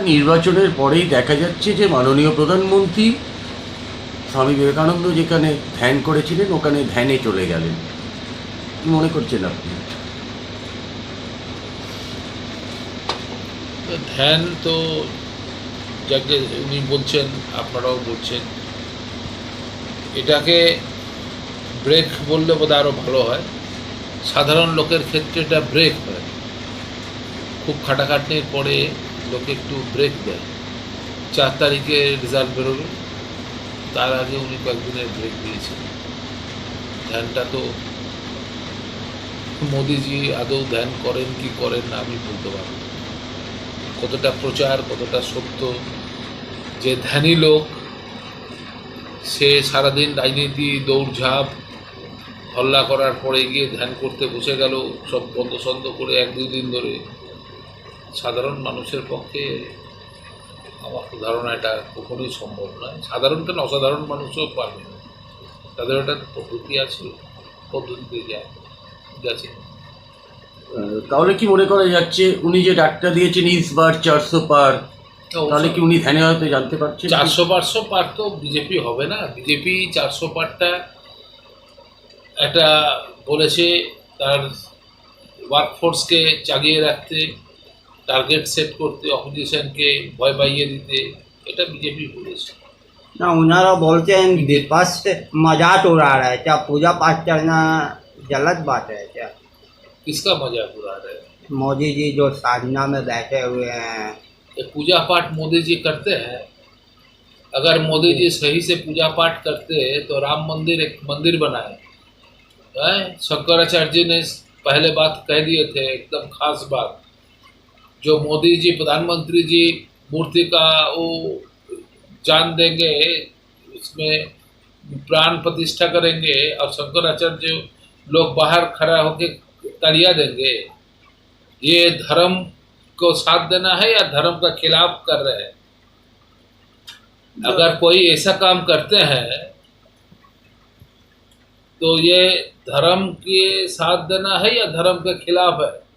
নির্বাচনের পরেই দেখা যাচ্ছে যে মাননীয় প্রধানমন্ত্রী স্বামী বিবেকানন্দ যেখানে ধ্যান করেছিলেন, ওখানে ধ্যানে চলে গেলেন। কি মনে করছেন আপনি? ধ্যান তো যাকে উনি বলছেন, আপনারাও বলছেন। এটাকে ব্রেক বললে বোধ আরও ভালো হয়। সাধারণ লোকের ক্ষেত্রে এটা ব্রেক হয়। খুব খাটাখাটনির পরে লোকে একটু ব্রেক দেয়। চার তারিখে রেজাল্ট বেরোবে তার আগে উনি কয়েকদিনের ব্রেক দিয়েছেন। ধ্যানটা তো মোদিজি আদৌ ধ্যান করেন কি করেন না আমি বলতে পারব। কতটা প্রচার, কতটা সত্য, যে ধ্যানী লোক, সে সারাদিন রাজনীতি, দৌড়ঝাঁপ, হল্লা করার পরে গিয়ে ধ্যান করতে বসে গেল, সব বন্ধ সন্ধ করে এক দুই দিন ধরে। সাধারণ মানুষের পক্ষে আমার ধারণা এটা কখনোই সম্ভব নয়। সাধারণ কেন অসাধারণ মানুষও পারবে না। তাদের একটা পদ্ধতি আছে পদ্ধতিতে যায় গেছে তাহলে কি মনে করা যাচ্ছে উনি যে ডাক্তার দিয়েছেন ইস বার চারশো পার তাহলে কি উনি ধ্যানে হয়তো জানতে পারছেন চারশো পাঁচশো পার তো বিজেপি হবে না। বিজেপি চারশো পারটা একটা বলেছে তার ওয়ার্কফোর্সকে জাগিয়ে রাখতে টার্গেট সেট করতে অপোজিশনকে ভয় পাইয়ে দিতে এটা বিজেপি বলেছে ना उन्हारा बोलते हैं विपक्ष मजाक उड़ा रहा है क्या पूजा पाठ करना गलत बात है क्या किसका मजाक उड़ा रहे हैं मोदी जी जो साधना में बैठे हुए हैं ये पूजा पाठ मोदी जी करते हैं अगर मोदी जी सही से पूजा पाठ करते तो राम मंदिर एक मंदिर बनाए हैं? शंकराचार्य जी ने पहले बात कह दिए थे एकदम खास बात जो मोदी जी, प्रधानमंत्री जी मूर्ति का वो जान देंगे, उसमें प्राण प्रतिष्ठा करेंगे और शंकराचार्य लोग बाहर खड़ा होकर तालियाँ देंगे। ये धर्म को साथ देना है या धर्म का खिलाफ कर रहे हैं? अगर कोई ऐसा काम करते हैं तो ये धर्म के साथ देना है या धर्म के खिलाफ है?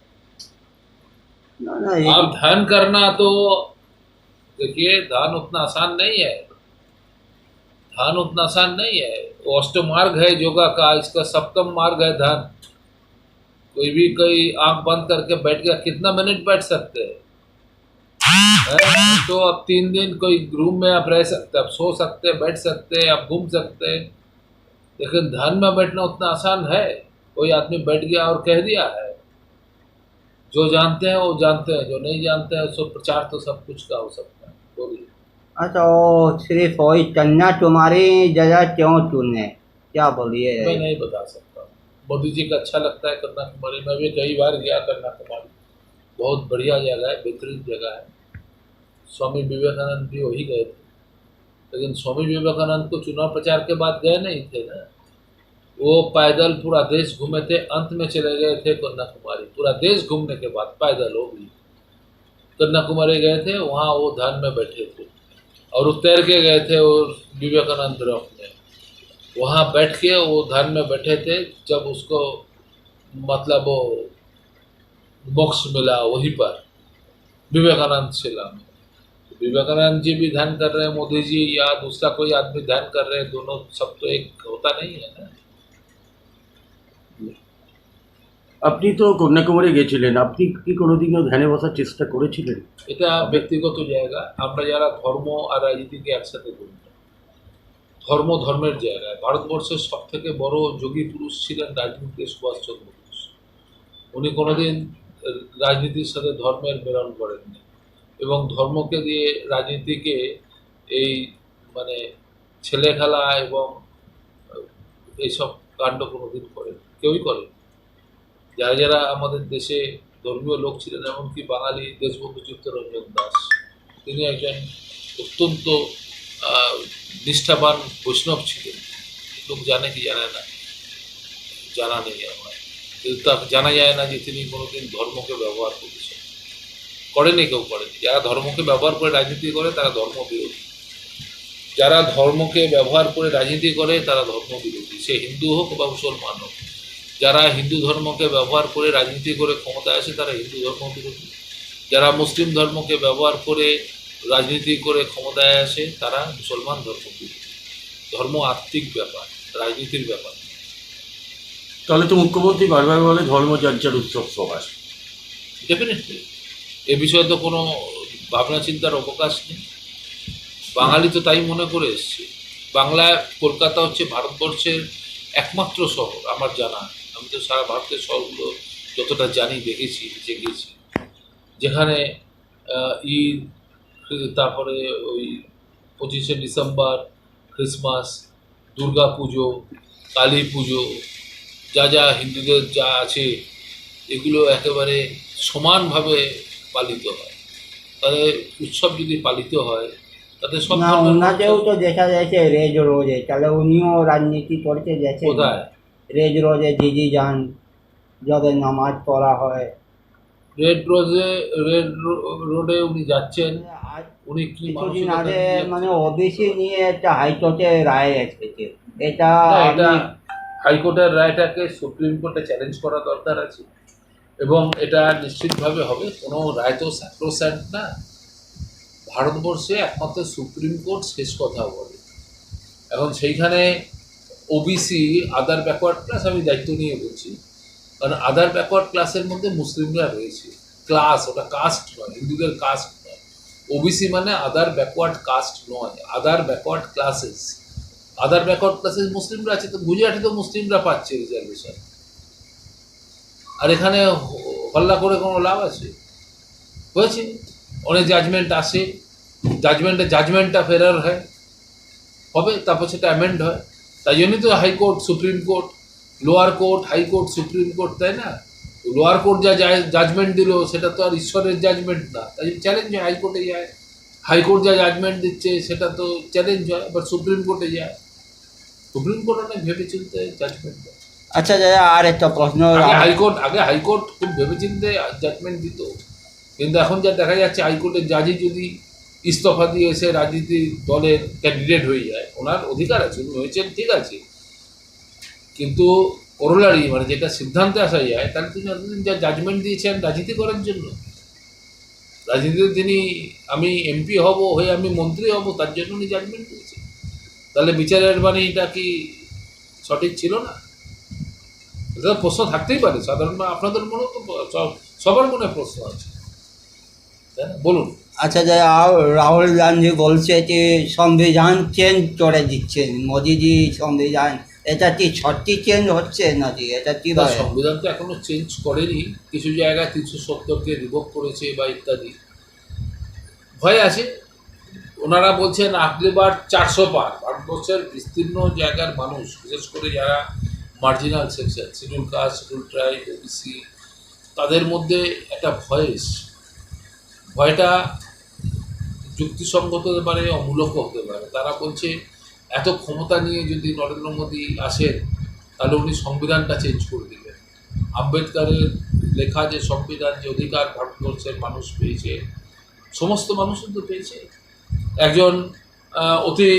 ना ना ये आप धन करना तो देखिए धन उतना आसान नहीं है। धन उतना आसान नहीं है। वो अष्टमार्ग है योगा का इसका सप्तम मार्ग है धन। कोई भी कोई आँख बंद करके बैठ गया कितना मिनट बैठ सकते हैं? तो अब तीन दिन कोई रूम में आप रह सकते हैं आप सो सकते हैं बैठ सकते हैं आप घूम सकते हैं। लेकिन धन में बैठना उतना आसान है। कोई आदमी बैठ गया और कह दिया है जो जानते हैं वो जानते हैं जो नहीं जानते हैं उसको प्रचार तो सब कुछ का हो सकता है। बोलिए। अच्छा वो सिर्फ़ वही कन्या कुमारी जगह क्यों चुने? क्या बोलिए? मैं नहीं बता सकता। मोदी जी का अच्छा लगता है कन्याकुमारी मैं भी कई बार गया कन्याकुमारी बहुत बढ़िया जगह है बेहतरीन जगह है। स्वामी विवेकानंद भी वही गए थे। लेकिन स्वामी विवेकानंद को चुनाव प्रचार के बाद गए नहीं थे ना? वो पैदल पूरा देश घूमे थे, अंत में चले गए थे कन्याकुमारी। पूरा देश घूमने के बाद पैदल हो गई। कन्याकुमारी गए थे, वहाँ वो ध्यान में बैठे थे। और वो तैर के गए थे और विवेकानंद रॉक में। वहाँ बैठ के वो ध्यान में बैठे थे, जब उसको मतलब वो मोक्ष मिला वहीं पर, विवेकानंद शिला में। विवेकानंद जी भी ध्यान कर रहे हैं, मोदी जी, या दूसरा कोई आदमी ध्यान कर रहे हैं, दोनों, सब तो एक होता नहीं है ना। আপনি তো কন্যাকুমারী গেছিলেন, আপনি কি কোনোদিনও ধ্যানে বসার চেষ্টা করেছিলেন? এটা ব্যক্তিগত জায়গা, আমরা যারা ধর্ম আর রাজনীতিকে একসাথে করি। ধর্ম ধর্মের জায়গায় ভারতবর্ষের সব থেকে বড় যোগী পুরুষ ছিলেন রাজনীতিতে সুভাষচন্দ্র বোস। উনি কোনোদিন রাজনীতির সাথে ধর্মের মেলন করেননি এবং ধর্মকে দিয়ে রাজনীতিকে এই মানে ছেলে খেলা এবং এইসব কাণ্ড কোনোদিন করেন কেউই করেন যারা যারা আমাদের দেশে ধর্মীয় লোক ছিলেন, এমনকি বাঙালি দেশবন্ধু চিত্তরঞ্জন দাস, তিনি একজন অত্যন্ত নিষ্ঠাবান বৈষ্ণব ছিলেন। লোক জানে কি জানে না, জানা নেই আমার। কিন্তু তা জানা যায় না যে তিনি কোনোদিন ধর্মকে ব্যবহার করেছেন। করেনি কেউ করেনি। যারা ধর্মকে ব্যবহার করে রাজনীতি করে, তারা ধর্ম বিরোধী। যারা ধর্মকে ব্যবহার করে রাজনীতি করে, তারা ধর্ম বিরোধী। সে হিন্দু হোক বা মুসলমান হোক। যারা হিন্দু ধর্মকে ব্যবহার করে রাজনীতি করে ক্ষমতায় আসে তারা হিন্দু ধর্ম বিরোধী। যারা মুসলিম ধর্মকে ব্যবহার করে রাজনীতি করে ক্ষমতায় আসে তারা মুসলমান ধর্মবিরোধী ধর্ম আত্মিক ব্যাপার রাজনীতির ব্যাপার। তাহলে তো মুখ্যমন্ত্রী বারবার বলে ধর্ম যার উৎসব সবার। ডেফিনেটলি এ বিষয়ে তো কোনো ভাবনা চিন্তার অবকাশ নেই। বাঙালি তো তাই মনে করে এসছে। বাংলা কলকাতা হচ্ছে ভারতবর্ষের একমাত্র শহর আমার জানা। আমি তো সারা ভারতের শহরগুলো যতটা জানি দেখেছি যে গেছি যেখানে ঈদ তারপরে ওই পঁচিশে ডিসেম্বর ক্রিসমাস দুর্গা পুজো কালী পুজো যা যা হিন্দুদের যা আছে এগুলো একেবারে সমানভাবে পালিত হয়। তাহলে উৎসব যদি পালিত হয় তাতে সব ওনাকেও তো দেখা যাচ্ছে রেজ রোজে তাহলে উনিও রাজনীতি করতে গেছে কোথায়? রেজ রোজে দিদি যান যাদের নামাজ পড়া হয়। রেড রোজে রেড রোডে উনি যাচ্ছেন। উনি কি কিছুদিন আগে মানে ওবিসি নিয়ে একটা হাইকোর্টে রায় এসেছে। এটা এটা হাইকোর্টের রায়টাকে সুপ্রিম কোর্টে চ্যালেঞ্জ করা দরকার আছে। এবং এটা নিশ্চিতভাবে হবে কোনো রায় তো স্যাক্রোস্যান্ট না। ভারতবর্ষে একমাত্র সুপ্রিম কোর্ট শেষ কথা বলে। এখন সেইখানে ওবিসি আদার ব্যাকওয়ার্ড ক্লাস আমি দায়িত্ব নিয়ে বলছি। কারণ আদার ব্যাকওয়ার্ড ক্লাসের মধ্যে মুসলিমরা রয়েছে। ক্লাস ওটা কাস্ট নয়, হিন্দুদের কাস্ট নয়। ওবিসি মানে আদার ব্যাকওয়ার্ড কাস্ট নয় other backward classes other backward classes মুসলিমরা আছে, তো গুজরাটে তো মুসলিমরা পাচ্ছে রিজার্ভেশন আর এখানে হল্লা করে কোনো লাভ আছে? হয়েছে। অনেক জাজমেন্ট আসে। জাজমেন্টে জাজমেন্টটা ফেরার হয়। হবে, তারপর সেটা অ্যামেন্ড হয়। তাই জন্যই তো high court supreme court lower court high court supreme court তাই না লোয়ার কোর্ট যা জাজমেন্ট দিল সেটা তো আর ঈশ্বরের জাজমেন্ট না তাই চ্যালেঞ্জ হয় হাইকোর্টে যায় হাইকোর্ট যা জাজমেন্ট দিচ্ছে সেটা তো চ্যালেঞ্জ হয় আবার সুপ্রিম কোর্টে যায় সুপ্রিম কোর্ট অনেক ভেবে চিনতে জাজমেন্ট দেয় আচ্ছা দাদা আর একটা প্রশ্ন আগে হাইকোর্ট আগে হাইকোর্ট খুব ভেবেচিন্তে জাজমেন্ট দিত কিন্তু এখন যা দেখা যাচ্ছে হাইকোর্টের জাজই যদি ইস্তফা দিয়ে এসে রাজনীতি দলের ক্যান্ডিডেট হয়ে যায়। ওনার অধিকার আছে, উনি হয়েছেন ঠিক আছে। কিন্তু করোলারি মানে যেটা সিদ্ধান্তে আসা যায় তাহলে তিনি এতদিন যা জাজমেন্ট দিয়েছেন, রাজনীতি করার জন্য। রাজনীতিতে তিনি, আমি এমপি হব, হয়ে আমি মন্ত্রী হব, তার জন্য উনি জাজমেন্ট দিয়েছেন। তাহলে বিচারের বাণীটা কি সঠিক ছিল না? এটা প্রশ্ন থাকতেই পারে। সাধারণ আপনাদের মনেও তো সব- সবার মনে প্রশ্ন আছে। তাই বলুন। আচ্ছা দাদা রাহুল গান্ধী বলছে যে সংবিধান চেঞ্জ করে দিচ্ছেন। মোদিজি সংবিধান এটা কি সত্যি চেঞ্জ হচ্ছে নাকি? এটা কি সংবিধান তো এখনও চেঞ্জ করেনি। কিছু জায়গায় তিনশো সত্তরকে রিভোক করেছে বা ইত্যাদি। ভয় আছে। ওনারা বলছেন আগলেবার চারশো পার ভারতবর্ষের বিস্তীর্ণ জায়গার মানুষ বিশেষ করে যারা marginal section schedule caste schedule tribe OBC তাদের মধ্যে একটা ভয়েস ভয়টা যুক্তিসঙ্গত হতে পারে অমূলক হতে পারে। তারা বলছে, এত ক্ষমতা নিয়ে যদি নরেন্দ্র মোদী আসেন, তাহলে উনি সংবিধানটা চেঞ্জ করে দিলেন আম্বেদকারের লেখা যে সংবিধান, যে অধিকার ভারতবর্ষের মানুষ পেয়েছে, সমস্ত মানুষ কিন্তু পেয়েছে। একজন অতি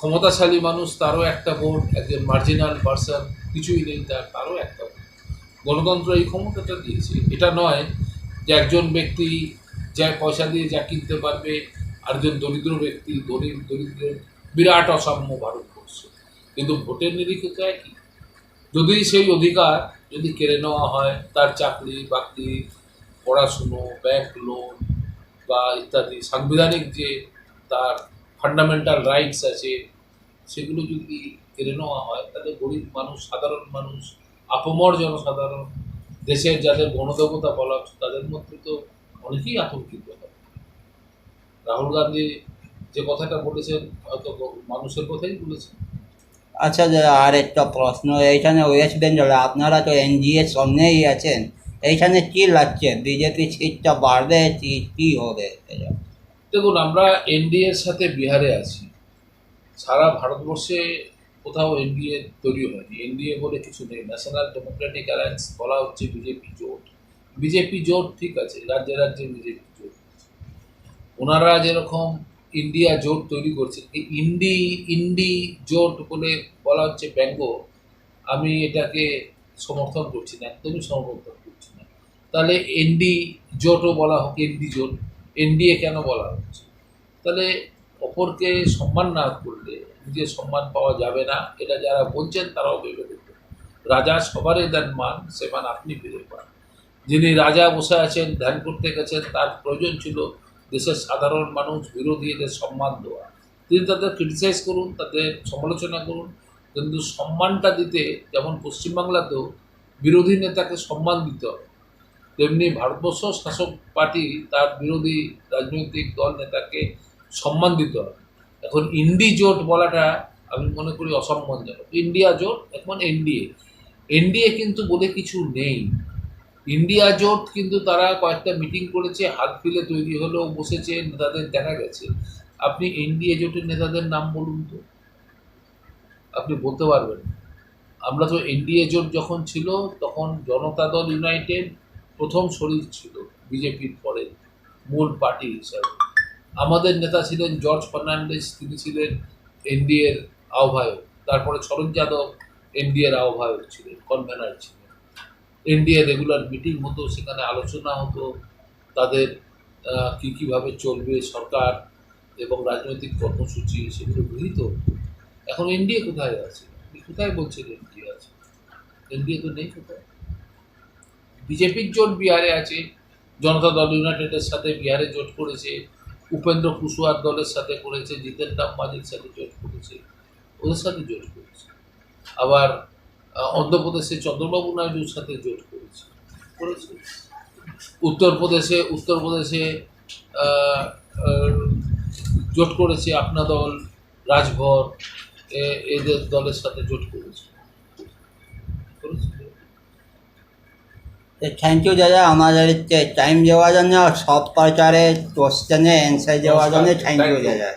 ক্ষমতাশালী মানুষ, তারও একটা ভোট একজন মার্জিনাল পার্সন কিছুই নেই তার, তারও একটা ভোট গণতন্ত্র এই ক্ষমতাটা দিয়েছে। এটা নয় যে একজন ব্যক্তি যা পয়সা দিয়ে যা কিনতে পারবে আরেকজন দরিদ্র ব্যক্তি, গরিব, দরিদ্র, বিরাট অসাম্য ভারতবর্ষে কিন্তু ভোটের নিরিখে তো একই। যদি সেই অধিকার যদি কেড়ে নেওয়া হয়, তার চাকরি, বাকরি, পড়াশুনো ব্যাংক লোন বা ইত্যাদি, সাংবিধানিক যে তার ফান্ডামেন্টাল রাইটস আছে, সেগুলো যদি কেড়ে নেওয়া হয়, তাহলে গরিব মানুষ, সাধারণ মানুষ, আপমর জনসাধারণ, দেশের যাদের গণদেবতা বলা তাদের মধ্যে তো অনেকেই আতঙ্কিত হয় রাহুল গান্ধী যে কথাটা বলেছেন হয়তো মানুষের কথাই বলেছেন। আচ্ছা আর একটা প্রশ্ন এইখানে ওয়েস্ট বেঙ্গলে আপনারা তো এনজিএর সামনেই আছেন। এইখানে কি লাগছে? বিজেপি সিটটা বাড়বে কি কি হবে? দেখুন আমরা এনডিএর সাথে বিহারে আছি। সারা ভারতবর্ষে কোথাও এনডিএ তৈরি হয়নি। এনডিএ বলে কিছু নেই। ন্যাশনাল ডেমোক্রেটিক অ্যালায়েন্স বলা হচ্ছে বিজেপি জোট। বিজেপি জোট ঠিক আছে রাজ্যে রাজ্যে বিজেপি ওনারা যেরকম ইন্ডিয়া জোট তৈরি করছেন, এই ইন্ডি ইন্ডি জোট বলে বলা হচ্ছে ব্যঙ্গ, আমি এটাকে সমর্থন করছি না, একদমই সমর্থন করছি না। তাহলে এনডি জোটও বলা হোক এনডি জোট এনডিএ কেন বলা হচ্ছে? তাহলে অপরকে সম্মান না করলে নিজের সম্মান পাওয়া যাবে না, এটা যারা বলছেন তারাও ভেবে দেখবেন রাজা সবারই দেন মান, সে মান আপনি ফিরে পান। যিনি রাজা বসে আছেন, ধ্যান করতে গেছেন, তার প্রয়োজন ছিল দেশের সাধারণ মানুষ বিরোধী এদের সম্মান দেওয়া। তিনি তাদের ক্রিটিসাইজ করুন, তাদের সমালোচনা করুন। কিন্তু সম্মানটা দিতে যেমন পশ্চিমবাংলাতেও বিরোধী নেতাকে সম্মান দিতে হবে। তেমনি ভারতবর্ষ শাসক পার্টি তার বিরোধী রাজনৈতিক দল নেতাকে সম্মান দিতে হবে। এখন ইন্ডি জোট বলাটা আমি মনে করি অসম্মানজনক। ইন্ডিয়া জোট, এখন এনডিএ এনডিএ কিন্তু বলে কিছু নেই। ইন্ডিয়া জোট কিন্তু তারা কয়েকটা মিটিং করেছে, হাত ফিলে তৈরি হলেও বসেছে, নেতাদের দেখা গেছে। আপনি এনডিএ জোটের নেতাদের নাম বলুন তো। আপনি বলতে পারবেন। আমরা তো এনডিএ জোট যখন ছিল, তখন জনতা দল ইউনাইটেড প্রথম শরীর ছিল বিজেপির পরে, মূল পার্টি হিসাবে। আমাদের নেতা ছিলেন জর্জ ফার্নান্ডেস তিনি ছিলেন এনডিএর আহ্বায়ক। তারপরে শরৎ যাদব এনডিএর আহ্বায়ক ছিলেন, কনভেনার ছিলেন। এনডিএ রেগুলার মিটিং হতো, সেখানে আলোচনা হতো, তাদের কী কীভাবে চলবে সরকার এবং রাজনৈতিক কর্মসূচি সেগুলো গৃহীত। এখন এনডিএ কোথায় আছে? কোথায় বলছেন এনডিএ আছে? এনডিএ তো নেই কোথায়? বিজেপির জোট বিহারে আছে, জনতা দল ইউনাইটেডের সাথে বিহারে জোট করেছে, উপেন্দ্র কুশওয়ার দলের সাথে করেছে, জিতেন রাম মাঝির সাথে জোট করেছে, ওদের সাথে জোট করেছে। আবার অন্ধ্রপ্রদেশে চন্দ্রবাবু নাইডুর সাথে জোট করেছে। করেছে? উত্তরপ্রদেশে উত্তরপ্রদেশে জোট করেছে আপনা দল রাজভর এদের দলের সাথে জোট করেছে? থ্যাংক ইউ দাদা আমাদের টাইম দেওয়ার জন্য সব প্রচারে কোশ্চেনে অ্যান্সার দেওয়ার জন্য থ্যাংক ইউ দাদা।